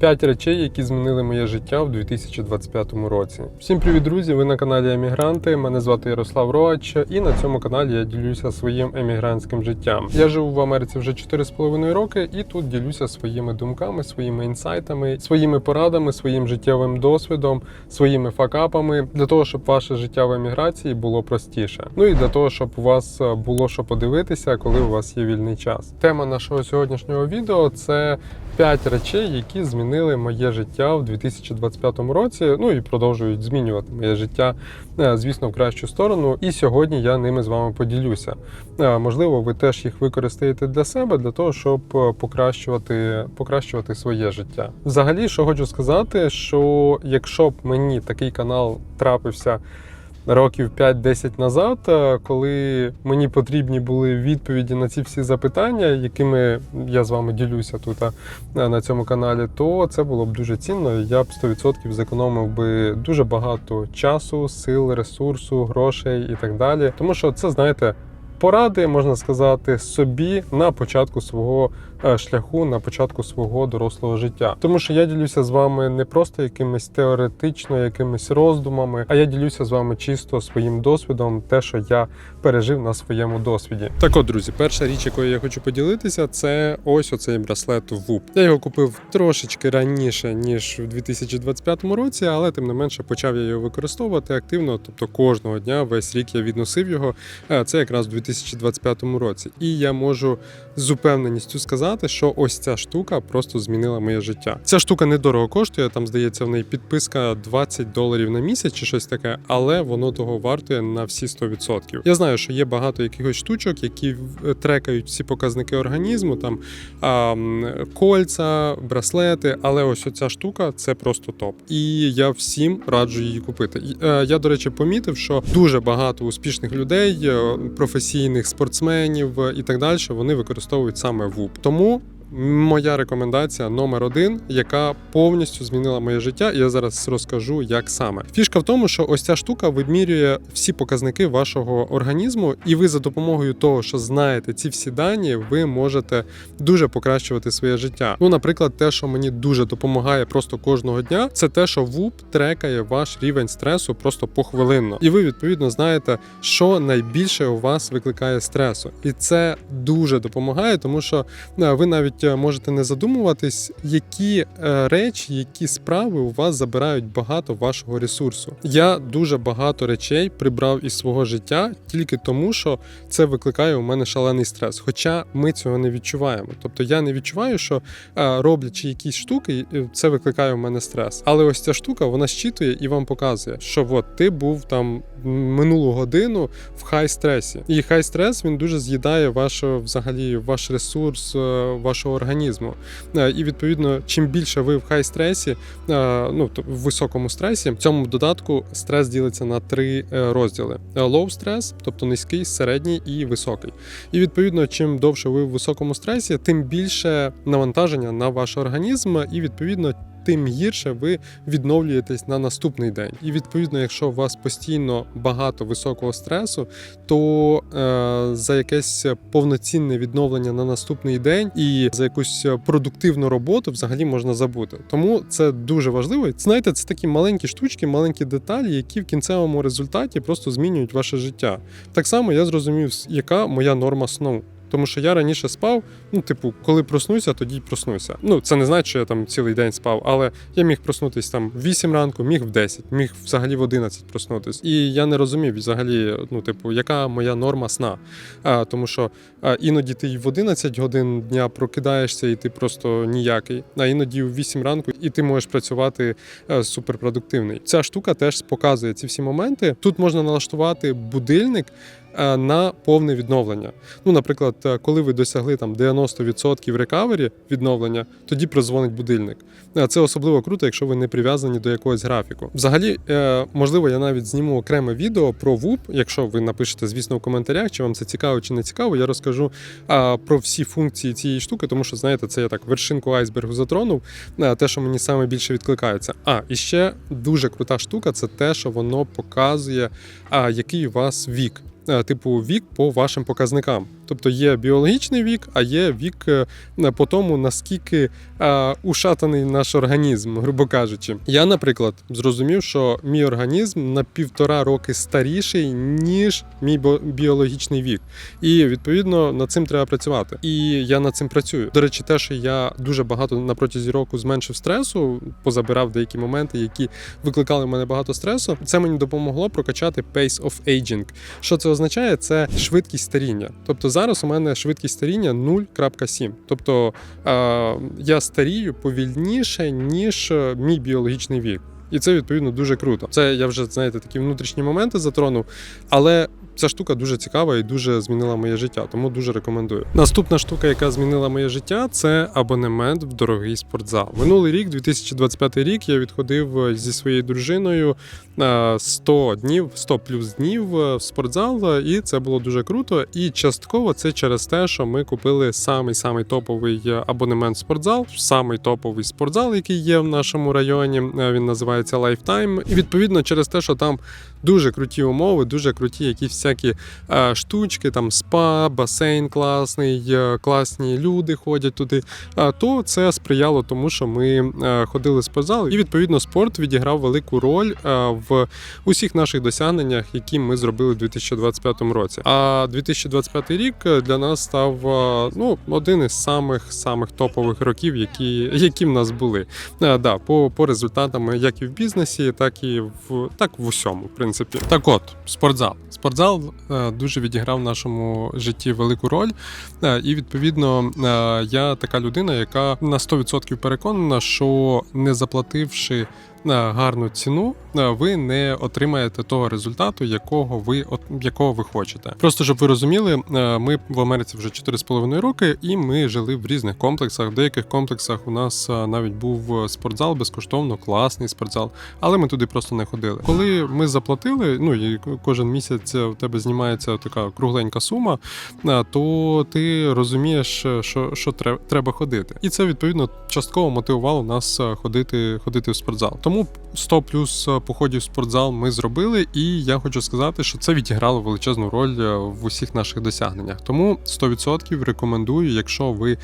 П'ять речей, які змінили моє життя в 2025 році. Всім привіт, друзі! Ви на каналі Емігранти. Мене звати Ярослав Роач, і на цьому каналі я ділюся своїм емігрантським життям. Я живу в Америці вже 4,5 роки, і тут ділюся своїми думками, своїми інсайтами, своїми порадами, своїм життєвим досвідом, своїми факапами для того, щоб ваше життя в еміграції було простіше. Ну і для того, щоб у вас е, було що подивитися, коли у вас є вільний час. Тема нашого сьогоднішнього відео це 5 речей, які змінили моє життя в 2025 році. Ну і продовжують змінювати моє життя, е, звісно, в кращу сторону. І сьогодні я ними з вами поділюся. Е, Можливо, ви теж їх використаєте для себе, для того, щоб е, покращувати, покращувати своє життя. Взагалі, що хочу сказати, що якщо б мені такий канал трапився років 5-10 назад, е, коли мені потрібні були відповіді на ці всі запитання, якими я з вами ділюся тут е, на цьому каналі, то це було б дуже цінно. Я б 100% зекономив би дуже багато часу, сил, ресурсу, грошей і так далі. Тому що це, знаєте. Поради можна сказати собі на початку свого е, шляху, на початку свого дорослого життя. Тому що я ділюся з вами не просто якимись теоретично, якимись роздумами, а я ділюся з вами чисто своїм досвідом, те, що я пережив на своєму досвіді. Так от, друзі, перша річ, якою я хочу поділитися, це ось оцей браслет WUP. Я його купив трошечки раніше ніж в 2025 році, але тим не менше почав я його використовувати активно. Тобто кожного дня, весь рік я відносив його. Е, Це якраз в 2025 році. І я можу з упевненістю сказати, що ось ця штука просто змінила моє життя. Ця штука недорого коштує. Там здається, в неї підписка 20 доларів на місяць чи щось таке, але воно того вартує на всі 100%. Я знаю, що є багато якихось штучок, які трекають всі показники організму, там а, м, кольца, браслети, але ось оця штука це просто топ. І я всім раджу її купити. Е, Я, до речі, помітив, що дуже багато успішних людей, е, професійних спортсменів е, і так далі, вони використовують саме ВУП. Тому. Моя рекомендація номер один, яка повністю змінила моє життя, я зараз розкажу, як саме. Фішка в тому, що ось ця штука вимірює всі показники вашого організму, і ви за допомогою того, що знаєте ці всі дані, ви можете дуже покращувати своє життя. Ну, наприклад, те, що мені дуже допомагає просто кожного дня, це те, що ВУП трекає ваш рівень стресу просто похвилинно, і ви відповідно знаєте, що найбільше у вас викликає стресу, і це дуже допомагає, тому що е, ви навіть е, можете не задумуватись, які е, речі, які справи у вас забирають багато вашого ресурсу. Я дуже багато речей прибрав із свого життя тільки тому, що це викликає у мене шалений стрес. Хоча ми цього не відчуваємо. Тобто я не відчуваю, що е, роблячи якісь штуки, це викликає у мене стрес. Але ось ця штука вона щитує і вам показує, що от ти був там минулу годину в хай стресі. І хай стрес він дуже з'їдає ваш взагалі ваш ресурс е, вашого організму. Е, І відповідно, чим більше ви в хай стресі, е, ну в високому стресі, в цьому додатку стрес ділиться на три е, розділи: лоу стрес, тобто низький, середній і високий. І відповідно, чим довше ви в високому стресі, тим більше навантаження на ваш організм, і відповідно. Тим гірше ви відновлюєтесь на наступний день. І відповідно, якщо у вас постійно багато високого стресу, то е, за якесь повноцінне відновлення на наступний день і за якусь продуктивну роботу взагалі можна забути. Тому це дуже важливо. Знаєте, це такі маленькі штучки, маленькі деталі, які в кінцевому результаті просто змінюють ваше життя. Так само я зрозумів, яка моя норма сну. Тому що я раніше спав, ну, типу, коли проснуся, тоді проснуся. Ну, це не значить, що я там цілий день спав, але я міг проснутись там в 8 ранку, міг в 10, міг взагалі в 11 проснутись. І я не розумів взагалі, ну, типу, яка моя норма сна. А, тому що а, іноді ти й в 11 годин дня прокидаєшся, і ти просто ніякий. А іноді в 8 ранку, і ти можеш працювати е, суперпродуктивний. Ця штука теж показує ці всі моменти. Тут можна налаштувати будильник. Е, На повне відновлення. Ну, наприклад, е, коли ви досягли там 90% рекавері відновлення, тоді прозвонить будильник. Е, Це особливо круто, якщо ви не прив'язані до якогось графіку. Взагалі, можливо, я навіть зніму окреме відео про ВУП. Якщо ви напишете, звісно, в коментарях, чи вам це цікаво чи не цікаво, я розкажу про всі функції цієї штуки, тому що знаєте, це я так вершинку айсбергу затронув. Те, що мені саме більше відкликається. А і ще дуже крута штука це те, що воно показує, який у вас вік. Е, Типу вік по вашим показникам. Тобто є біологічний вік, а є вік е, по тому, наскільки ушатаний наш організм, грубо кажучи. Я, наприклад, зрозумів, що мій організм на півтора роки старіший, ніж мій біологічний вік. І відповідно над цим треба працювати. І я над цим працюю. До речі, те, що я дуже багато на протязі року зменшив стресу, позабирав деякі моменти, які викликали в мене багато стресу. Це мені допомогло прокачати pace of aging. Що це означає? Це швидкість старіння. Тобто зараз у мене швидкість старіння 0.7. Тобто е, я старію повільніше, ніж е, мій біологічний вік. І це відповідно дуже круто. Це я вже знаєте такі внутрішні моменти затронув, але. Ця штука дуже цікава і дуже змінила моє життя, тому дуже рекомендую. Наступна штука, яка змінила моє життя, це абонемент в дорогий спортзал. Минулий рік, 2025 рік, я відходив е, зі своєю дружиною е, 100 днів, 100 плюс днів е, в спортзал, е, і це було дуже круто. І частково це через те, що ми купили самий самий топовий е, абонемент в спортзал, самий топовий спортзал, який є в нашому районі. Е, Він називається Lifetime. І відповідно через те, що там дуже круті умови, дуже круті якісь всякі е, штучки, там спа, басейн класний, е, класні люди ходять туди. е, то це сприяло тому, що ми ходили в спортзал, і відповідно спорт відіграв велику роль в усіх наших досягненнях, які ми зробили у 2025 році. А 2025 рік для нас став ну один із самих самих топових років, які, які в нас були. Да, по, по результатам як і в бізнесі, так і в так в усьому, в принципі. Так от, спортзал. Спортзал е, дуже відіграв в нашому житті велику роль. Е, і відповідно е, я така людина, яка на 100% переконана, що не заплативши. Е, Гарну ціну е, ви не отримаєте того результату, якого ви якого ви хочете. Просто щоб ви розуміли, е, ми в Америці вже 4,5 роки, і ми жили в різних комплексах. В деяких комплексах у нас навіть був спортзал безкоштовно, класний спортзал, але ми туди просто не ходили. Коли ми заплатили, ну і кожен місяць у тебе знімається така кругленька сума, то ти розумієш, що, що тре- треба ходити. І це відповідно частково мотивувало нас ходити, ходити в спортзал. Тому 100 плюс е, походів в спортзал ми зробили, і я хочу сказати, що це відіграло величезну роль е, в усіх наших досягненнях. Тому 100% рекомендую, якщо ви е,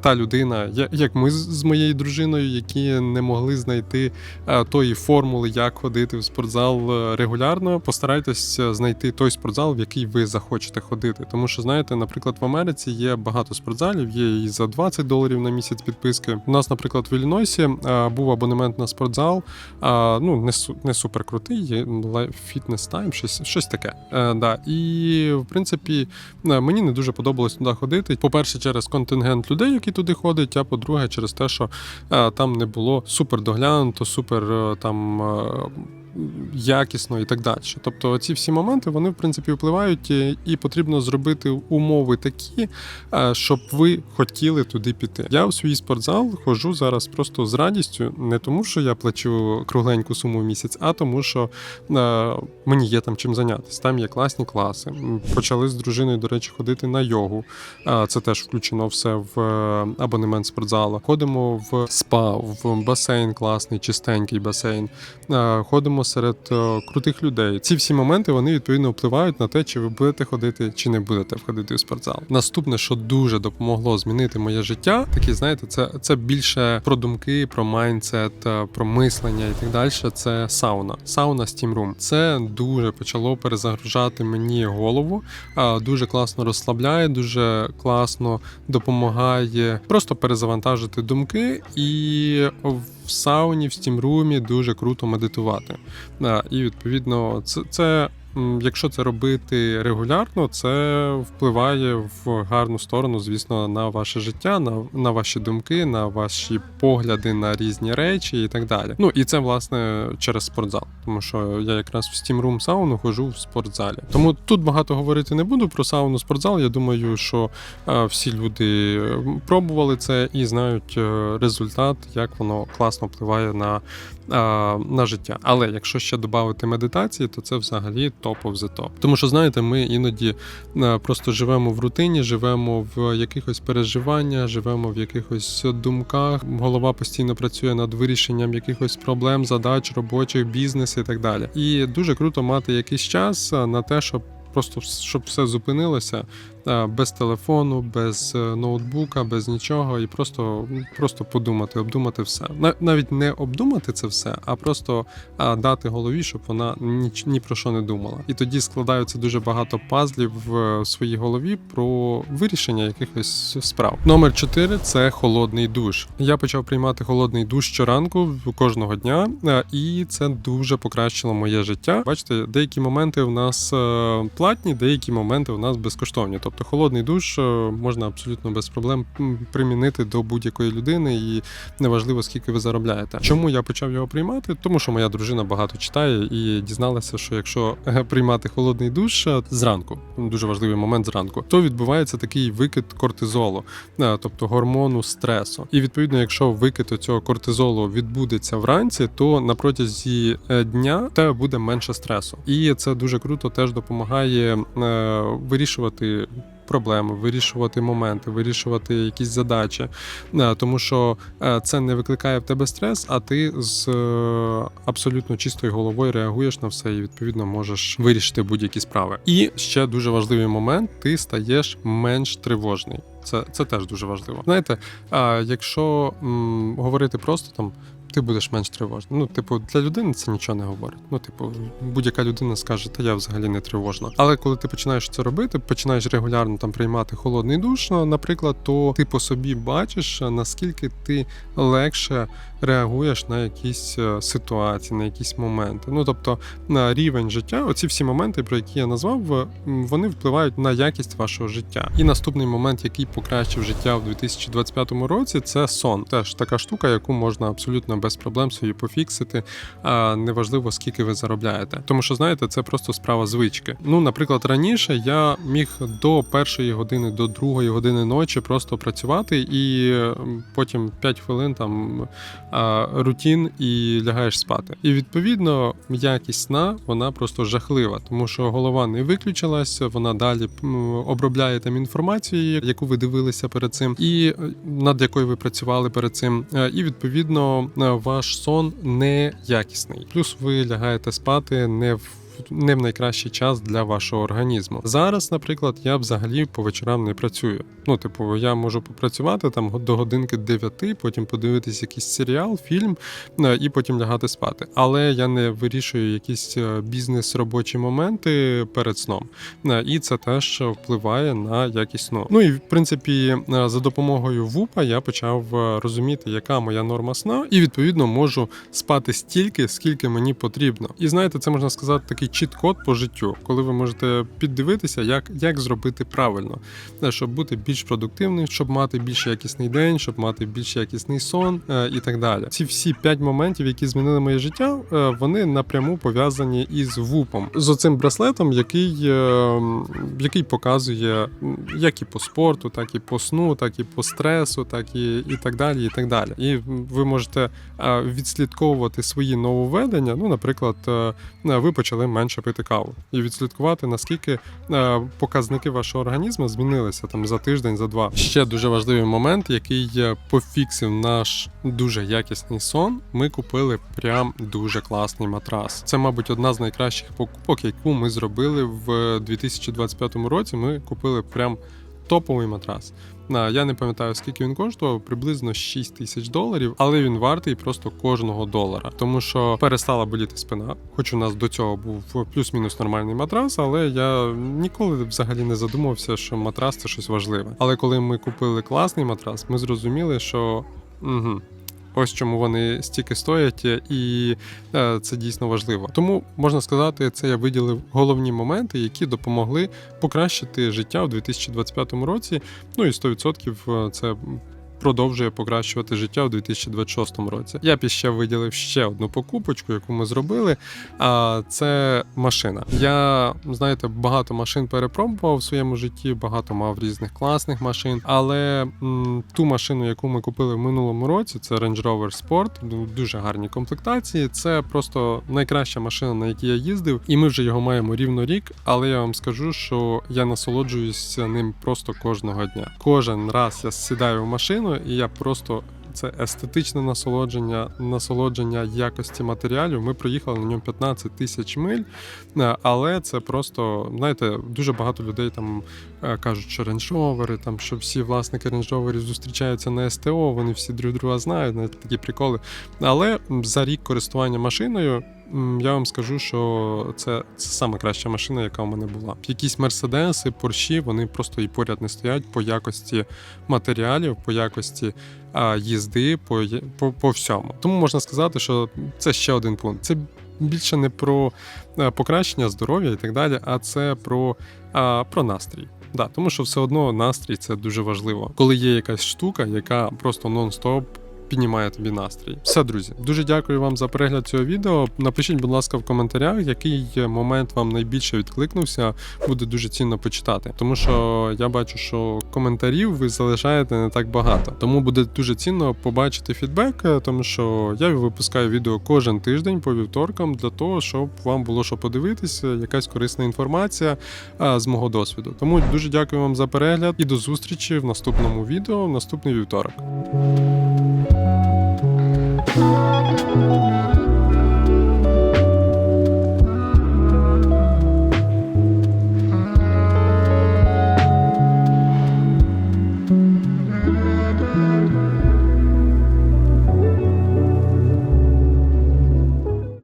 та людина, як ми з- моєю дружиною, які не могли знайти тої формули, як ходити в спортзал регулярно, постарайтесь знайти той спортзал, в який ви захочете ходити. Тому що, знаєте, наприклад, в Америці є багато спортзалів, є і за 20 доларів на місяць підписки. У нас, наприклад, в Іллінойсі був абонемент на спортзал. Е, Ну, не, не супер крутий, фітнес тайм, щось, щось таке. А, Да. І в принципі, е, мені не дуже подобалось туди ходити. По-перше, через контингент людей, які туди ходять, а по-друге, через те, що а, там не було супер доглянуто, супер е, там. Е, Якісно і так далі. Тобто ці всі моменти вони в принципі впливають, і, і потрібно зробити умови такі, е, щоб ви хотіли туди піти. Я в свій спортзал ходжу зараз просто з радістю, не тому, що я плачу кругленьку суму в місяць, а тому, що е, мені є там чим зайнятися. Там є класні класи. Почали з дружиною, до речі, ходити на йогу. Е, Це теж включено все в е, абонемент спортзалу. Ходимо в спа, в басейн класний, чистенький басейн. Е, Серед е, крутих людей. Ці всі моменти вони відповідно впливають на те, чи ви будете ходити, чи не будете входити в спортзал. Наступне, що дуже допомогло змінити моє життя, такі знаєте, це, це більше про думки, про майндсет, е, про мислення і так далі. Це сауна. Сауна Steam Room. Це дуже почало перезагружати мені голову. е, Дуже класно розслабляє, дуже класно допомагає просто перезавантажити думки і в сауні, в стімрумі дуже круто медитувати. І відповідно, це, це якщо це робити регулярно, це впливає в гарну сторону, звісно, на ваше життя, на, на ваші думки, на ваші погляди на різні речі і так далі. Ну і це власне через спортзал, тому що я якраз в Steam Room сауну хожу в спортзалі. Тому тут багато говорити не буду про сауну спортзал. Я думаю, що е, всі люди пробували це і знають е, результат, як воно класно впливає на, на життя. Але якщо ще додати медитації, то це взагалі топ of the top. Тому що знаєте, ми іноді е, просто живемо в рутині, живемо в якихось переживаннях, живемо в якихось думках. Голова постійно працює над вирішенням якихось проблем, задач, робочих, бізнес і так далі. І дуже круто мати якийсь час е, на те, щоб. Просто щоб все зупинилося, без телефону, без е, ноутбука, без нічого, і просто, просто подумати, обдумати все. На- Навіть не обдумати це все, а просто дати голові, щоб вона ні, ні про що не думала. І тоді складаються дуже багато пазлів в своїй голові про вирішення якихось справ. Номер 4 – це холодний душ. Я почав приймати холодний душ щоранку кожного дня, е, і це дуже покращило моє життя. Бачите, деякі моменти в нас е, платні, деякі моменти в нас безкоштовні. Тобто холодний душ е, можна абсолютно без проблем примінити до будь-якої людини, і неважливо скільки ви заробляєте. Чому я почав його приймати? Тому що моя дружина багато читає і дізналася, що якщо е, приймати холодний душ е, зранку, дуже важливий момент зранку, то відбувається такий викид кортизолу, тобто гормону стресу. І відповідно, якщо викид цього кортизолу відбудеться вранці, то на протязі дня тебе буде менше стресу. І це дуже круто теж допомагає вирішувати. Проблеми, вирішувати моменти, вирішувати якісь задачі, Е, тому що е, це не викликає в тебе стрес, а ти з е, абсолютно чистою головою реагуєш на все і відповідно можеш вирішити будь-які справи. І ще дуже важливий момент: ти стаєш менш тривожний. Це, це теж дуже важливо. Знаєте, якщо м, говорити просто там. Ти будеш менш тривожний. Ну, типу, для людини це нічого не говорить. Ну, типу, будь-яка людина скаже, та я взагалі не тривожна. Але коли ти починаєш це робити, починаєш регулярно там приймати холодний душ, ну, наприклад, то ти по собі бачиш, наскільки ти легше реагуєш на якісь е, ситуації, на якісь моменти. Ну тобто на рівень життя, оці всі моменти, про які я назвав, е, вони впливають на якість вашого життя. І наступний момент, який покращив життя в 2025 році, це сон. Теж така штука, яку можна абсолютно без проблем собі пофіксити. А неважливо скільки ви заробляєте. Тому що знаєте, це просто справа звички. Ну, наприклад, раніше я міг до першої години, до другої години ночі просто працювати, і потім 5 хвилин там рутін і лягаєш спати. І відповідно якість сна вона просто жахлива, тому що голова не виключилась, вона далі обробляє там інформацію, яку ви дивилися перед цим, і е, над якою ви працювали перед цим. Е, І відповідно е, ваш сон не якісний. Плюс ви лягаєте спати не в. Не в найкращий час для вашого організму. Зараз, наприклад, я взагалі по вечорам не працюю. Ну, типу, я можу попрацювати там до годинки 9, потім подивитись якийсь серіал, фільм е, і потім лягати спати. Але я не вирішую якісь е, бізнес-робочі моменти перед сном. Е, І це теж впливає на якість сну. Ну і в принципі, за допомогою ВУПа я почав розуміти, яка моя норма сна, і відповідно можу спати стільки, скільки мені потрібно. І знаєте, це можна сказати такий чіт-код по життю, коли ви можете піддивитися, як, як зробити правильно, Е, щоб бути більш продуктивним, щоб мати більш якісний день, щоб мати більш якісний сон е, і так далі. Ці всі п'ять моментів, які змінили моє життя, е, вони напряму пов'язані із ВУПом, з оцим браслетом, який, який показує як і по спорту, так і по сну, так і по стресу, так і, і так далі. І так далі. І ви можете відслідковувати свої нововведення. Ну, наприклад, ви почали менше пити каву, і відслідкувати наскільки е, показники вашого організму змінилися там за тиждень, за два. Ще дуже важливий момент, який е, пофіксив наш дуже якісний сон. Ми купили прям дуже класний матрас. Це, мабуть, одна з найкращих покупок, яку ми зробили в 2025 році. Ми купили прям топовий матрас. Я не пам'ятаю, скільки він коштував, приблизно 6 тисяч доларів, але він вартий просто кожного долара, тому що перестала боліти спина. Хоч у нас до цього був плюс-мінус нормальний матрас, але я ніколи взагалі не задумався, що матрас це щось важливе. Але коли ми купили класний матрас, ми зрозуміли, що угу, ось чому вони стільки стоять, і е, це дійсно важливо. Тому можна сказати, це я виділив головні моменти, які допомогли покращити життя у 2025 році. Ну і 100% це продовжує покращувати життя у 2026 році. Я б ще виділив ще одну покупочку, яку ми зробили. А це машина. Я знаєте, багато машин перепробував в своєму житті, багато мав різних класних машин. Але м, ту машину, яку ми купили в минулому році, це Range Rover Sport, дуже гарні комплектації. Це просто найкраща машина, на якій я їздив, і ми вже його маємо рівно рік. Але я вам скажу, що я насолоджуюся ним просто кожного дня. Кожен раз я сідаю в машину, і я просто. Це естетичне насолодження, насолодження якості матеріалів. Ми проїхали на ньому 15 тисяч миль, е, але це просто, знаєте, дуже багато людей там е, кажуть, що рейндж-ровери, там що всі власники рейндж-роверів зустрічаються на СТО, вони всі друг друга знають, знаєте, такі приколи. Але за рік користування машиною. Я вам скажу, що це, це саме краща машина, яка у мене була. Якісь мерседеси, порші, вони просто і поряд не стоять по якості матеріалів, по якості їзди, по, по, по всьому. Тому можна сказати, що це ще один пункт. Це більше не про е, покращення здоров'я і так далі, а це про, про настрій. Да, тому що все одно настрій це дуже важливо. Коли є якась штука, яка просто нон-стоп піднімає тобі настрій. Все, друзі, дуже дякую вам за перегляд цього відео. Напишіть, будь ласка, в коментарях, який момент вам найбільше відкликнувся. Буде дуже цінно почитати. Тому що я бачу, що коментарів ви залишаєте не так багато. Тому буде дуже цінно побачити фідбек, е, тому що я випускаю відео кожен тиждень по вівторкам для того, щоб вам було що подивитися, якась корисна інформація з мого досвіду. Тому дуже дякую вам за перегляд і до зустрічі в наступному відео в наступний вівторок.